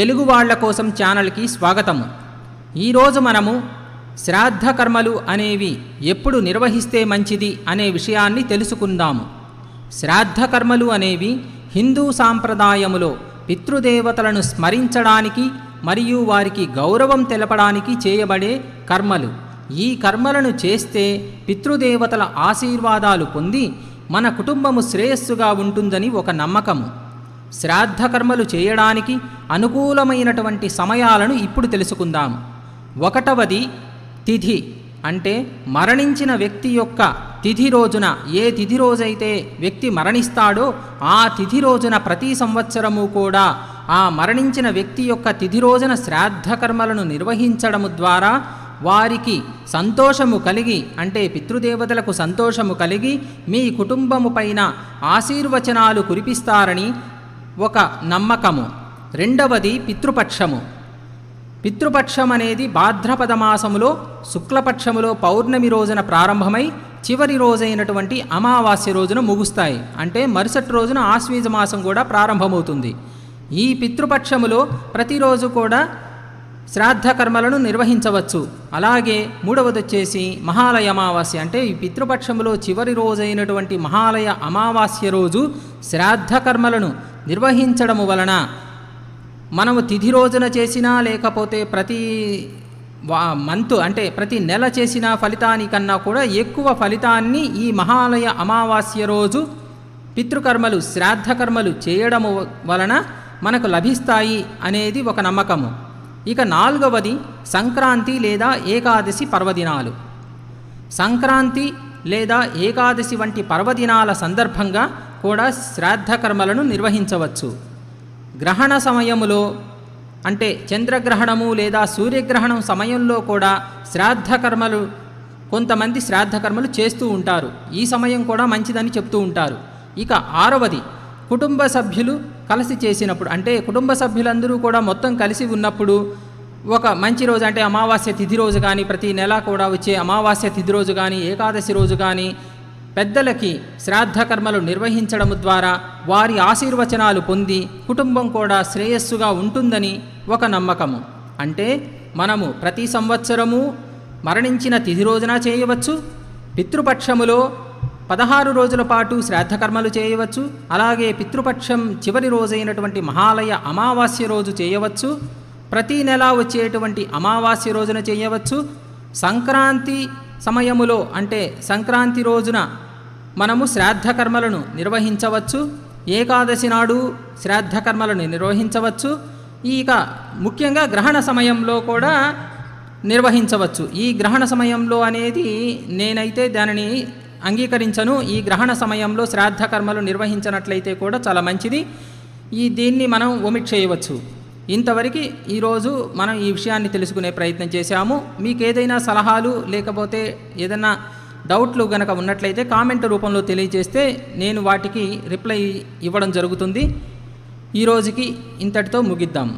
తెలుగు వాళ్ళ కోసం ఛానల్కి స్వాగతము. ఈరోజు మనము శ్రాద్ధ కర్మలు అనేవి ఎప్పుడు నిర్వహిస్తే మంచిది అనే విషయాన్ని తెలుసుకుందాము. శ్రాద్ధ కర్మలు అనేవి హిందూ సాంప్రదాయములో పితృదేవతలను స్మరించడానికి మరియు వారికి గౌరవం తెలపడానికి చేయబడే కర్మలు. ఈ కర్మలను చేస్తే పితృదేవతల ఆశీర్వాదాలు పొంది మన కుటుంబము శ్రేయస్సుగా ఉంటుందని ఒక నమ్మకము. శ్రాద్ధకర్మలు చేయడానికి అనుకూలమైనటువంటి సమయాలను ఇప్పుడు తెలుసుకుందాం. ఒకటవది తిథి. అంటే మరణించిన వ్యక్తి యొక్క తిథి రోజున ఏ తిథి రోజైతే వ్యక్తి మరణిస్తాడో ఆ తిథి రోజున ప్రతి సంవత్సరము కూడా ఆ మరణించిన వ్యక్తి యొక్క తిథి రోజున శ్రాద్ధకర్మలను నిర్వహించడము ద్వారా వారికి సంతోషము కలిగి అంటే పితృదేవతలకు సంతోషము కలిగి మీ కుటుంబము పైన ఆశీర్వచనాలు కురిపిస్తారని ఒక నమ్మకము. రెండవది పితృపక్షము. పితృపక్షం అనేది భాద్రపద మాసములో శుక్లపక్షములో పౌర్ణమి రోజున ప్రారంభమై చివరి రోజైనటువంటి అమావాస్య రోజున ముగుస్తాయి. అంటే మరుసటి రోజున ఆశ్వీజ మాసం కూడా ప్రారంభమవుతుంది. ఈ పితృపక్షములో ప్రతిరోజు కూడా శ్రాద్ధ కర్మలను నిర్వహించవచ్చు. అలాగే మూడవది వచ్చేసి మహాలయ అమావాస్య. అంటే ఈ పితృపక్షములో చివరి రోజైనటువంటి మహాలయ అమావాస్య రోజు శ్రాద్ధ కర్మలను నిర్వహించడము వలన మనము తిథి రోజున చేసినా లేకపోతే ప్రతి మంత్ అంటే ప్రతి నెల చేసిన ఫలితానికన్నా కూడా ఎక్కువ ఫలితాన్ని ఈ మహాలయ అమావాస్య రోజు పితృకర్మలు శ్రాద్ధకర్మలు చేయడము వలన మనకు లభిస్తాయి అనేది ఒక నమ్మకము. ఇక నాలుగవది సంక్రాంతి లేదా ఏకాదశి పర్వదినాలు. సంక్రాంతి లేదా ఏకాదశి వంటి పర్వదినాల సందర్భంగా కూడా శ్రాద్ధ కర్మలను నిర్వహించవచ్చు. గ్రహణ సమయములో అంటే చంద్రగ్రహణము లేదా సూర్యగ్రహణం సమయంలో కూడా శ్రాద్ధ కర్మలు కొంతమంది శ్రాద్ధ కర్మలు చేస్తూ ఉంటారు. ఈ సమయం కూడా మంచిదని చెప్తూ ఉంటారు. ఇక ఆరవది కుటుంబ సభ్యులు కలిసి చేసినప్పుడు అంటే కుటుంబ సభ్యులందరూ కూడా మొత్తం కలిసి ఉన్నప్పుడు ఒక మంచి రోజు అంటే అమావాస్య తిథి రోజు కానీ ప్రతి నెల కూడా వచ్చే అమావాస్య తిథి రోజు కానీ ఏకాదశి రోజు కానీ పెద్దలకి శ్రాద్ధకర్మలు నిర్వహించడం ద్వారా వారి ఆశీర్వచనాలు పొంది కుటుంబం కూడా శ్రేయస్సుగా ఉంటుందని ఒక నమ్మకము. అంటే మనము ప్రతి సంవత్సరము మరణించిన తిథి రోజున చేయవచ్చు పితృపక్షములో పదహారు రోజుల పాటు శ్రాద్ధకర్మలు చేయవచ్చు అలాగే పితృపక్షం చివరి రోజైనటువంటి మహాలయ అమావాస్య రోజు చేయవచ్చు ప్రతి నెల వచ్చేటువంటి అమావాస్య రోజున చేయవచ్చు సంక్రాంతి సమయములో అంటే సంక్రాంతి రోజున మనము శ్రాద్ధకర్మలను నిర్వహించవచ్చు. ఏకాదశి నాడు శ్రాద్ధకర్మలను నిర్వహించవచ్చు. ఇక ముఖ్యంగా గ్రహణ సమయంలో కూడా నిర్వహించవచ్చు. ఈ గ్రహణ సమయంలో అనేది నేనైతే దానిని అంగీకరించను. ఈ గ్రహణ సమయంలో శ్రాద్ధకర్మలు నిర్వహించినట్లయితే కూడా చాలా మంచిది. ఈ దీన్ని మనం ఒమిట్ చేయవచ్చు. ఇంతవరకు ఈరోజు మనం ఈ విషయాన్ని తెలుసుకునే ప్రయత్నం చేశాము. మీకు ఏదైనా సలహాలు లేకపోతే ఏదైనా డౌట్లు గనక ఉన్నట్లయితే కామెంట్ రూపంలో తెలియజేస్తే నేను వాటికి రిప్లై ఇవ్వడం జరుగుతుంది. ఈ రోజుకి ఇంతటితో ముగిద్దాం.